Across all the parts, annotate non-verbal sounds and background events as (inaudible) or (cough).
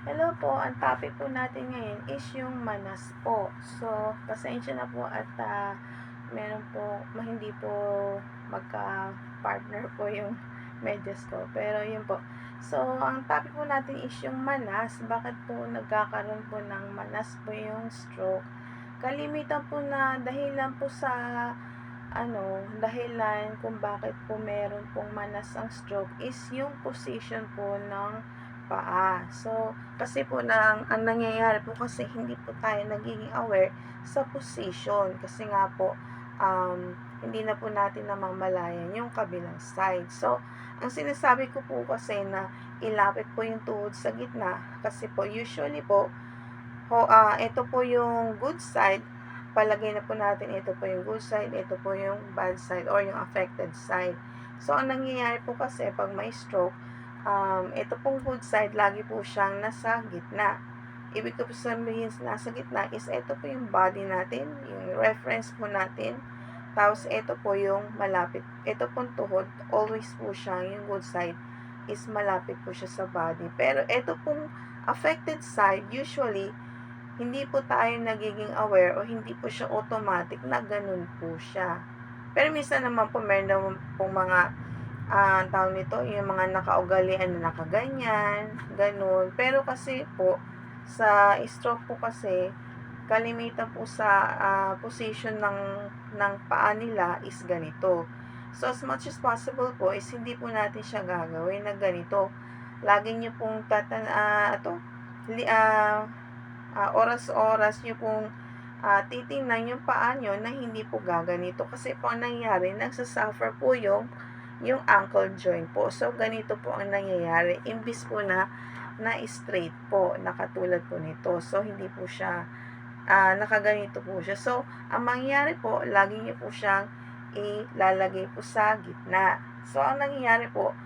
Hello po, ang topic po natin ngayon is yung manas po. So, pasensya na po at ah, meron po, hindi po magka-partner po yung (laughs) medyas ko. Pero yun po. So, ang topic po natin is yung manas. Bakit po nagkakaroon po ng manas po yung stroke? Kalimitan po na dahilan po sa ano, dahilan kung bakit po meron pong manas ang stroke is yung position po ng paa. So, kasi po nang ang nangyayari po kasi hindi po tayo nagiging aware sa position kasi nga po um, hindi na po natin namamalayan yung kabilang side. So, ang sinasabi ko po kasi na ilapit po yung tuhod sa gitna kasi po usually po ho, ah, ito po yung good side palagay na po natin ito po yung good side, ito po yung bad side or yung affected side. So, ang nangyayari po kasi pag may stroke, um, ito pong good side, lagi po siyang nasa gitna. Ibig ko po sabihin nasa gitna is ito po yung body natin, yung reference po natin. Tapos ito po yung malapit. Ito pong tuhod, always po siya, yung good side is malapit po siya sa body. Pero ito pong affected side, usually, hindi po tayo nagiging aware o hindi po siya automatic na ganun po siya. Pero minsan naman po meron naman po mga ah tawag nito, yung mga nakaugalian na nakaganyan, ganun. Pero kasi po, sa stroke po kasi, kalimitan po sa ah, position ng, ng paa nila is ganito. So, as much as possible po, is hindi po natin siya gagawin na ganito. Lagi nyo pong tatan, ah, ito, li, ah, ah, oras-oras nyo pong ah, titingnan yung paa nyo na hindi po gaganito. Kasi po ang nangyayari, nagsasuffer po yung yung ankle joint po. So, ganito po ang nangyayari. Imbis po na na straight po, nakatulad po nito. So, hindi po siya, ah, nakaganito po siya. So, ang mangyayari po, lagi niyo po siyang ilalagay po sa gitna. So, ang nangyayari po,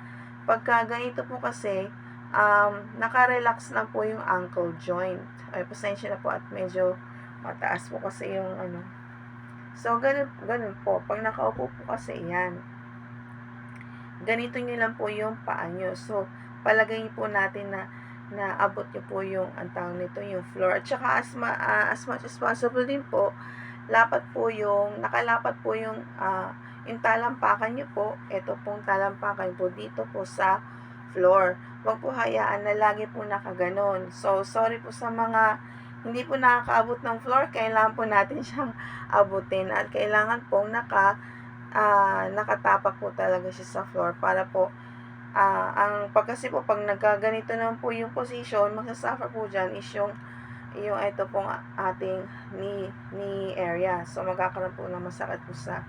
pagka ganito po kasi, um, nakarelax na po yung ankle joint. Ay, pasensya na po at medyo mataas po kasi yung ano. So, ganun, ganun po. Pag nakaupo po kasi yan, ganito nyo lang po yung paa nyo. So, palagay po natin na na abot nyo po yung ang tawag nito yung floor. At saka as, ma, ah, as much as possible din po, lapat po yung, nakalapat po yung, ah, yung talampakan nyo po, ito pong talampakan po dito po sa floor. Huwag po hayaan na lagi po nakaganon. So, sorry po sa mga hindi po nakakaabot ng floor, kailangan po natin (laughs) siyang abutin at kailangan pong naka ah, nakatapak po talaga siya sa floor para po ah, ang pag kasi po pag nagkaganito naman po yung position, magsasuffer po dyan is yung yung ito pong ating knee, knee area. So, magkakaroon po ng masakit po sa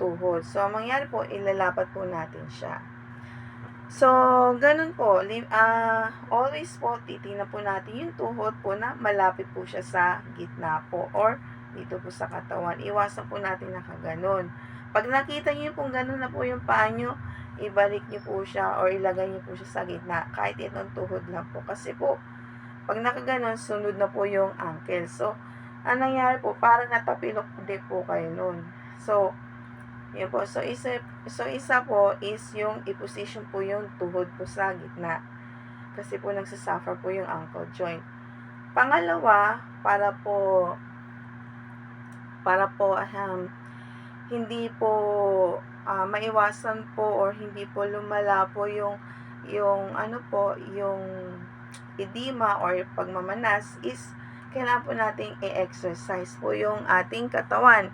tuhod. So, ang mangyari po, ilalapat po natin siya. So, ganun po. Ah always po, titingnan po natin yung tuhod po na malapit po siya sa gitna po or dito po sa katawan. Iwasan po natin nakaganon. Pag nakita niyo pong ganun na po yung paa nyo, ibalik niyo po siya or ilagay niyo po siya sa gitna. Kahit itong tuhod lang po. Kasi po, pag nakaganon, sunod na po yung ankle. So, ang nangyari po, parang natapilok din po kayo nun. So, yun po. So, isa, so, isa po is yung i-position po yung tuhod po sa gitna. Kasi po nagsasuffer po yung ankle joint. Pangalawa, para po para po um, hindi po ah, maiwasan po or hindi po lumala po yung yung ano po yung edema or pagmamanas is kailangan po nating i-exercise po yung ating katawan.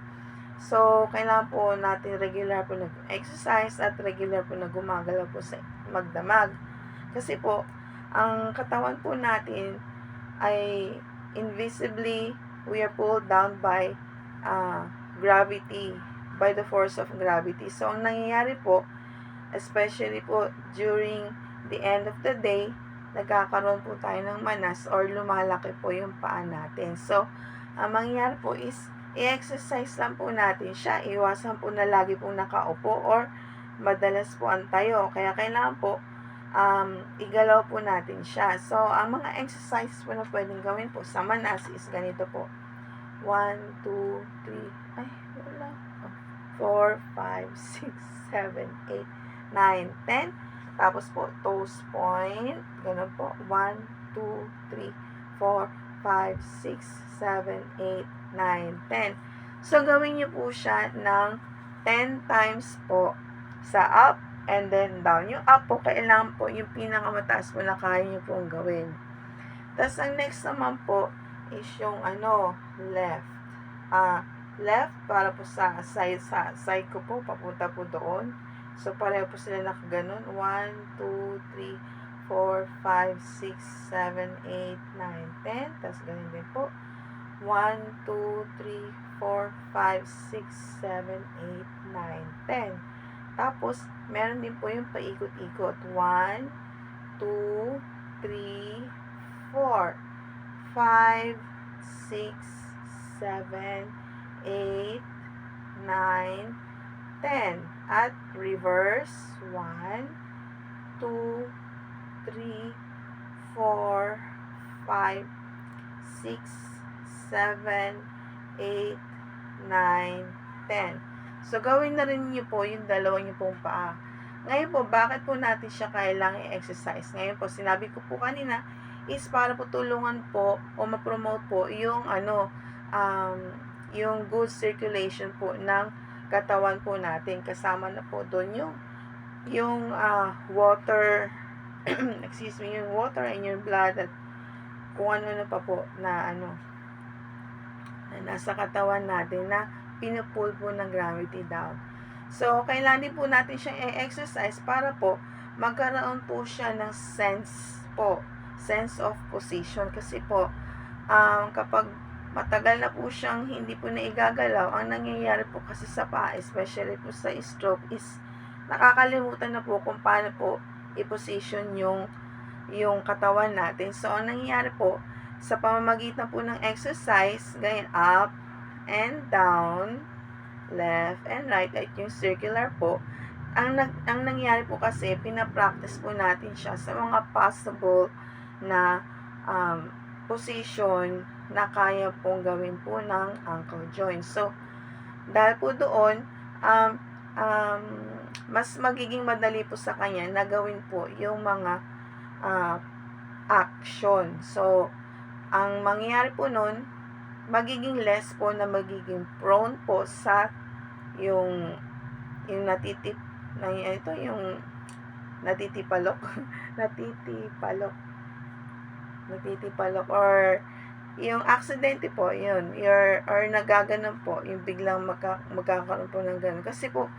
So, kailangan po natin regular po nag-exercise at regular po na gumagalaw po sa magdamag. Kasi po, ang katawan po natin ay invisibly, we are pulled down by uh, gravity, by the force of gravity. So, ang nangyayari po, especially po during the end of the day, nagkakaroon po tayo ng manas or lumalaki po yung paa natin. So, ang mangyayari po is, i-exercise lang po natin siya. Iwasan po na lagi po nakaupo or madalas po ang tayo. Kaya kailangan po, um, igalaw po natin siya. So, ang mga exercise po na pwedeng gawin po sa manas is ganito po. 1, 2, 3, ay. 4, 5, 6, 7, 8, 9, 10. Tapos po, toes point. Ganun po. 1, 2, 3, 4, 5, 6, 7, 8, 9, 10. So, gawin nyo po siya ng 10 times po sa up and then down. Yung up po, kailangan po yung pinakamataas po na kaya nyo pong gawin. Tapos, ang next naman po is yung ano, left. Ah, left para po sa side, sa side ko po, papunta po doon. So, pareho po sila nakaganon. 1, 2, 3, 4, 5, 6, 7, 8, 9, 10. Tapos, ganun din po. 1, 2, 3, 4, 5, 6, 7, 8, 9, 10. Tapos, meron din po yung paikot-ikot. 1, 2, 3, 4, 5, 6, 7, 8, 9, 10. At reverse, 1, 2, 3, 4, 5, 6, 7, 8, 9, 10. So, gawin na rin niyo po yung dalawa niyo pong paa. Ngayon po, bakit po natin siya kailangan i-exercise? Ngayon po, sinabi ko po kanina, is para po tulungan po o ma-promote po yung ano, um, yung good circulation po ng katawan po natin. Kasama na po doon yung yung ah, water (clears throat) excuse me, yung water in your blood at kung ano-ano pa po na ano na nasa katawan natin na pinupull po ng gravity down. So, kailangan din po natin siyang i-exercise para po magkaroon po siya ng sense po, sense of position. Kasi po, um, kapag matagal na po siyang hindi po na igagalaw, ang nangyayari po kasi sa paa, especially po sa stroke, is nakakalimutan na po kung paano po i-position yung yung katawan natin. So, ang nangyayari po, sa pamamagitan po ng exercise, ganyan, up and down, left and right, at yung circular po, ang, nag, ang nangyayari po kasi, pinapractice po natin siya sa mga possible na um, position na kaya pong gawin po ng ankle joint. So, dahil po doon, um, um, mas magiging madali po sa kanya na gawin po yung mga uh, action. So, ang mangyayari po nun, magiging less po na magiging prone po sa yung yung natitip na ito yung natitipalok (laughs) natitipalok natitipalok or yung aksidente po, yun, your, or nagaganon po, yung biglang magka, magkakaroon po ng ganun. Kasi po,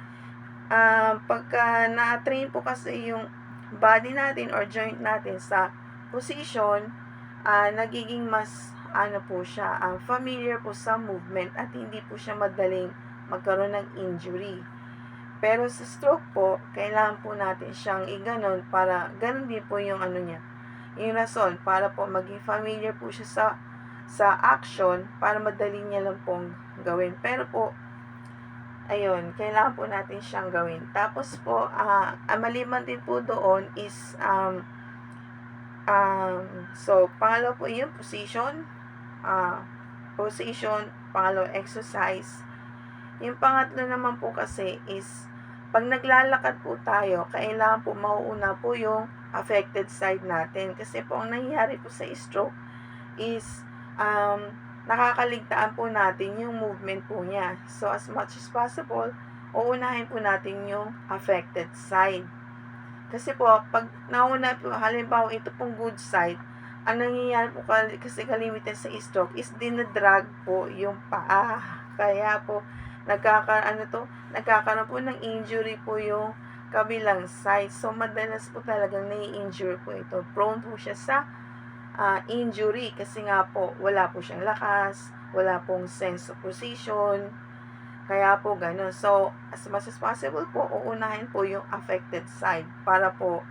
uh, pagka na-train po kasi yung body natin or joint natin sa position, uh, nagiging mas, ano po siya, uh, familiar po sa movement at hindi po siya madaling magkaroon ng injury. Pero sa stroke po, kailangan po natin siyang iganon para ganun din po yung ano niya, yung rason para po maging familiar po siya sa sa action para madali niya lang pong gawin. Pero po, ayun, kailangan po natin siyang gawin. Tapos po, uh, maliban din po doon is, um, um, so, pangalawa po yung position, uh, position, pangalawa exercise. Yung pangatlo naman po kasi is, pag naglalakad po tayo, kailangan po mauuna po yung affected side natin. Kasi po, ang nangyayari po sa stroke is, um, nakakaligtaan po natin yung movement po niya. So, as much as possible, uunahin po natin yung affected side. Kasi po, pag nauna po, halimbawa ito pong good side, ang nangyayari po kasi kalimitan sa stroke is dinadrag po yung paa. (laughs) Kaya po, nagkakaroon, ano to, nagkakaroon po ng injury po yung kabilang side. So, madalas po talagang nai-injure po ito. Prone po siya sa uh, injury kasi nga po wala po siyang lakas, wala pong sense of position, kaya po ganun. So, as much as possible po, uunahin po yung affected side para po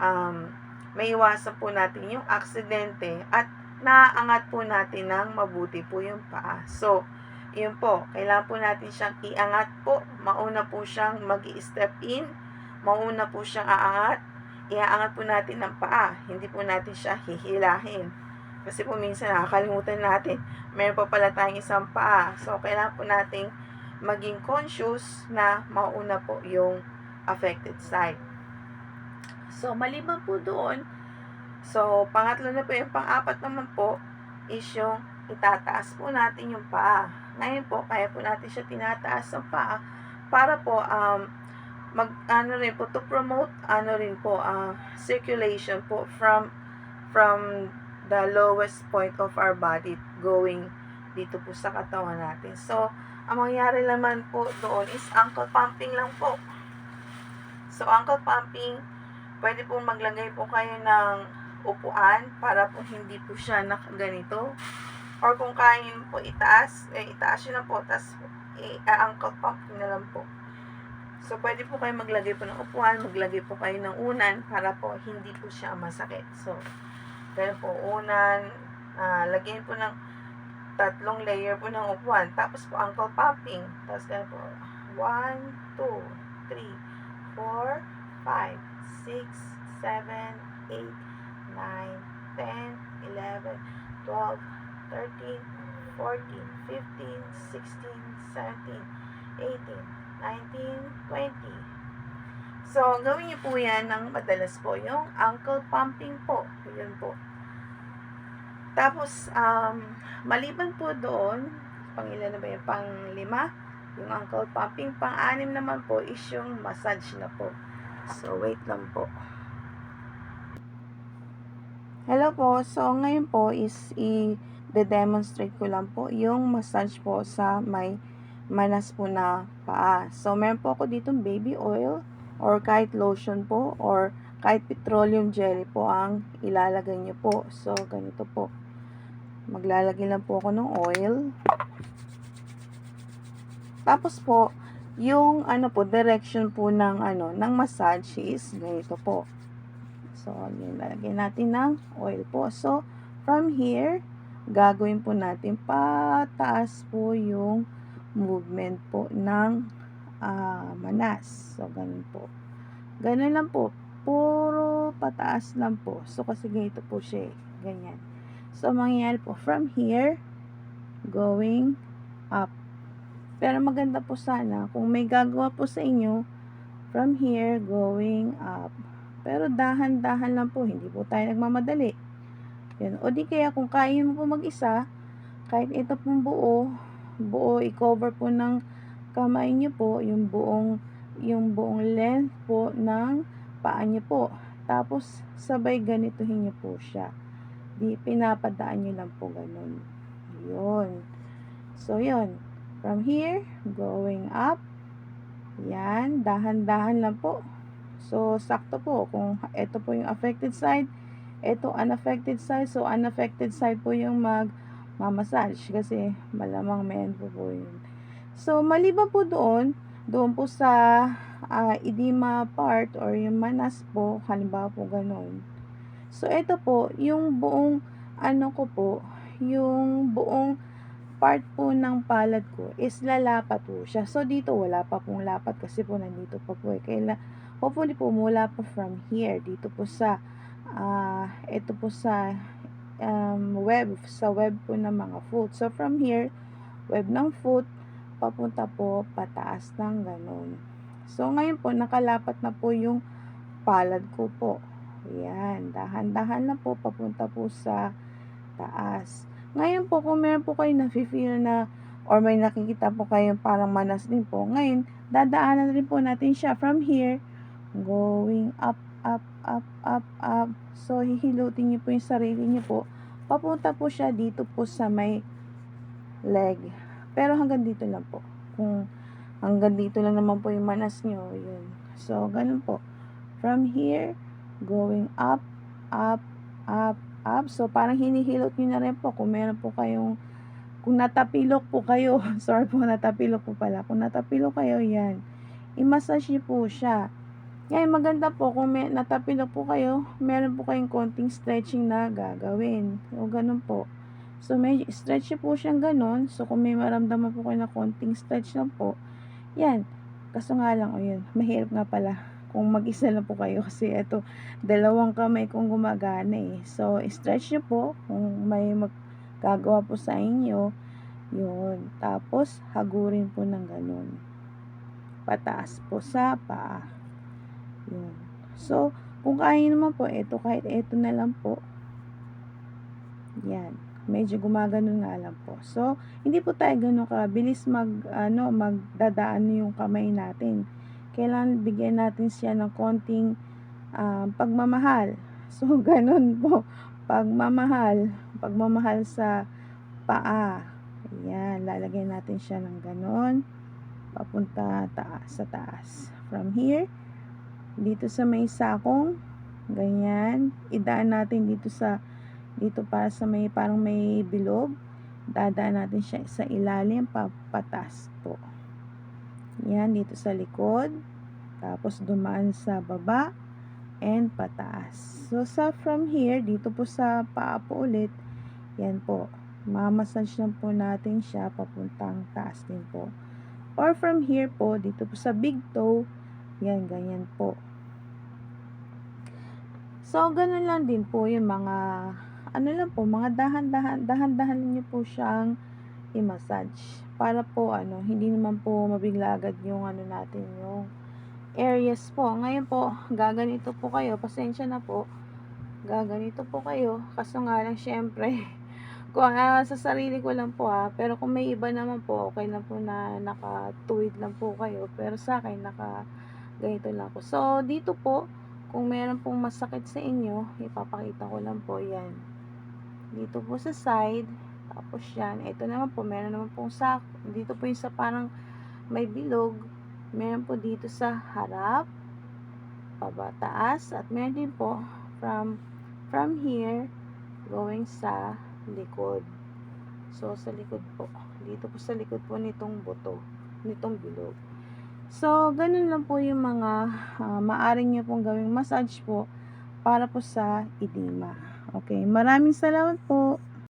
um, may iwasan po natin yung aksidente at naaangat po natin ng mabuti po yung paa. So, yun po, kailangan po natin siyang iangat po. Mauna po siyang mag step in, mauna po siyang aangat, iaangat po natin ng paa. Hindi po natin siya hihilahin. Kasi po minsan nakakalimutan natin, meron pa pala tayong isang paa. So, kailangan po nating maging conscious na mauna po yung affected side. So, maliban po doon So, pangatlo na po yung pang-apat naman po is yung itataas po natin yung paa. Ngayon po, kaya po natin siya tinataas ng paa para po um, mag ano rin po to promote ano rin po uh, circulation po from from the lowest point of our body going dito po sa katawan natin. So, ang mangyari naman po doon is ankle pumping lang po. So, ankle pumping, pwede po maglagay po kayo ng upuan para po hindi po siya nakaganito. Or kung kaya nyo po itaas, eh, itaas nyo lang po, tapos i-ankle pumping na lang po. So, pwede po kayo maglagay po ng upuan, maglagay po kayo ng unan para po hindi po siya masakit. So, ganun po, unan, ah, lagyan po ng tatlong layer po ng upuan. Tapos po, ankle pumping. Tapos ganun po, 1, 2, 3, 4, 5, 6, 7, 8, 9, 10, 11, 12, 13, 14, 15, 16, 17, 18, 19, 20. So, gawin niyo po yan ng madalas po. Yung ankle pumping po. Yun po. Tapos, um, maliban po doon, pang ilan na ba yun? Pang lima, yung ankle pumping. Pang anim naman po is yung massage na po. So, wait lang po. Hello po. So, ngayon po is i-demonstrate ko lang po yung massage po sa may manas po na paa. So, meron po ako dito baby oil or kahit lotion po or kahit petroleum jelly po ang ilalagay niyo po. So, ganito po. Maglalagay lang po ako ng oil. Tapos po, yung ano po, direction po ng ano, ng massage is ganito po. So, yun, natin ng oil po. So, from here, gagawin po natin pataas po yung movement po ng ah, manas. So, ganun po. Ganun lang po. Puro pataas lang po. So, kasi ganito po siya eh. Ganyan. So, mangyayari po from here, going up. Pero maganda po sana kung may gagawa po sa inyo from here, going up. Pero dahan-dahan lang po, hindi po tayo nagmamadali. Yun. O di kaya kung kaya mo po mag-isa, kahit ito pong buo, buo i-cover po ng kamay niyo po, yung buong yung buong length po ng paa niyo po. Tapos sabay ganituhin niyo po siya. Di pinapadaan niyo lang po ganun. Yun. So yun. From here, going up. Yan, dahan-dahan lang po. So, sakto po. Kung ito po yung affected side, ito unaffected side. So, unaffected side po yung mag mamassage kasi malamang men po po yun. So, maliban po doon, doon po sa uh, edema part or yung manas po, halimbawa po ganun. So, ito po, yung buong ano ko po, yung buong part po ng palad ko is lalapat po siya. So, dito wala pa pong lapat kasi po nandito pa po eh. Kaya, hopefully po mula po from here dito po sa uh, ito po sa um, web sa web po ng mga foot so from here web ng foot papunta po pataas ng ganun. So ngayon po nakalapat na po yung palad ko po. Yan dahan-dahan na po papunta po sa taas. Ngayon po kung meron po kayo na feel na or may nakikita po kayong parang manas din po ngayon dadaanan rin po natin siya from here going up, up, up, up, up. So, hihilutin niyo po yung sarili niyo po. Papunta po siya dito po sa may leg. Pero hanggang dito lang po. Kung hanggang dito lang naman po yung manas niyo, yun. So, ganun po. From here, going up, up, up, up. So, parang hinihilot niyo na rin po kung meron po kayong kung natapilok po kayo, (laughs) sorry po, natapilok po pala. Kung natapilok kayo, yan. I-massage niyo po siya. Ngayon, maganda po kung may natapilok po kayo, meron po kayong konting stretching na gagawin. O, ganun po. So, may stretch po siyang ganun. So, kung may maramdaman po kayo na konting stretch lang po, yan. Kaso nga lang, o yun, mahirap nga pala kung mag-isa lang po kayo (laughs) kasi ito, dalawang kamay kong gumagana eh. So, stretch nyo po kung may magagawa po sa inyo. Yun. Tapos, hagurin po ng ganun. Pataas po sa paa. Yun. So, Kung kaya naman po, eto kahit eto na lang po. Yan. Medyo gumaganon nga lang po. So, hindi po tayo ganun kabilis mag, ano, magdadaan yung kamay natin. Kailangan bigyan natin siya ng konting um, pagmamahal. So, (laughs) ganun po. Pagmamahal. Pagmamahal sa paa. Ayan. Lalagyan natin siya ng ganun. Papunta taas, sa taas. From here, dito sa may sakong, ganyan. Idaan natin dito sa dito para sa may parang may bilog. Dadaan natin siya sa ilalim papatas po. Yan dito sa likod. Tapos dumaan sa baba and pataas. So sa from here dito po sa paa po ulit yan po. Mamassage lang po natin siya papuntang taas din po. Or from here po dito po sa big toe yan ganyan po so ganun lang din po yung mga ano lang po, mga dahan-dahan, dahan-dahan niyo po siyang i-massage. Para po, ano, hindi naman po mabigla agad yung ano natin, yung areas po. Ngayon po, gaganito po kayo, pasensya na po, gaganito po kayo, kaso nga lang, syempre, (laughs) kung ah, sa sarili ko lang po ha, pero kung may iba naman po, okay lang po na nakatuwid lang po kayo, pero sa akin, naka ganito lang po. So, dito po, kung meron pong masakit sa inyo, ipapakita ko lang po yan. Dito po sa side tapos yan. Ito naman po meron naman pong sak dito po yung sa parang may bilog. Meron po dito sa harap pabataas at meron din po from from here going sa likod. So sa likod po dito po sa likod po nitong buto nitong bilog so ganun lang po yung mga uh, maaring nyo pong gawing massage po para po sa edema Okay, maraming salamat po.